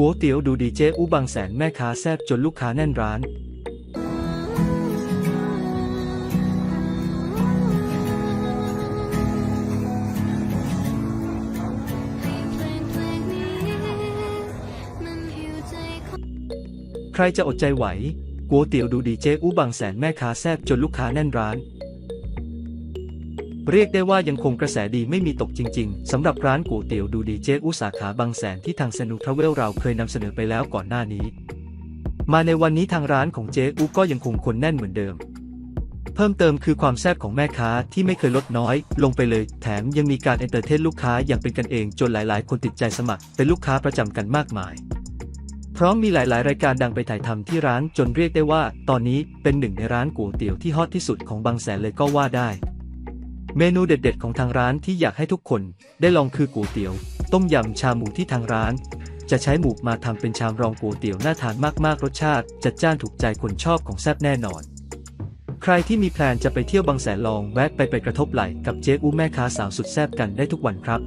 ก๋วยเตี๋ยวดูดีเจ๊อูบางแสนแม่ค้าแซบจนลูกค้าแน่นร้านใครจะอดใจไหว ก๋วยเตี๋ยวดูดีเจ๊อูบางแสนแม่ค้าแซบจนลูกค้าแน่นร้าน เรียกได้ว่ายังคงกระแสดีไม่มีตกจริง ๆสำหรับร้านก๋วยเตี๋ยวดูดีเจ๊อูสาขาบางแสนที่ทางสนุทราเวลเราเคยนำเสนอไปแล้วก่อนหน้านี้ มาในวันนี้ทางร้านของเจ๊อูก็ยังคงคนแน่นเหมือนเดิม เพิ่มเติมคือความแซ่บของแม่ค้าที่ไม่เคยลดน้อย ลงไปเลย แถมยังมีการเอนเตอร์เทนลูกค้าอย่างเป็นกันเองจนหลายๆ คนติดใจสมัคร เป็นลูกค้าประจำกันมากมายพร้อมมีหลาย ๆ รายการดังไปถ่ายทำที่ร้านจนเรียกได้ว่า ตอนนี้เป็นหนึ่งในร้านก๋วยเตี๋ยวที่ฮอตที่สุดของบางแสนเลยก็ว่าได้ เมนูเด็ดๆ ของทางร้านที่อยากให้ทุกคนได้ลองคือก๋วยเตี๋ยว ต้มยำชาหมูที่ทางร้าน จะใช้หมูมาทำเป็นชามรองก๋วยเตี๋ยวน่าทานมากๆ รสชาติ จัดจ้านถูกใจคนชอบของแซ่บแน่นอน ใครที่มีแพลนจะไปเที่ยวบางแสนลองแวะไปไปกระทบไหล่กับเจ๊อู้แม่ค้าสาวสุดแซ่บกันได้ทุกวันครับ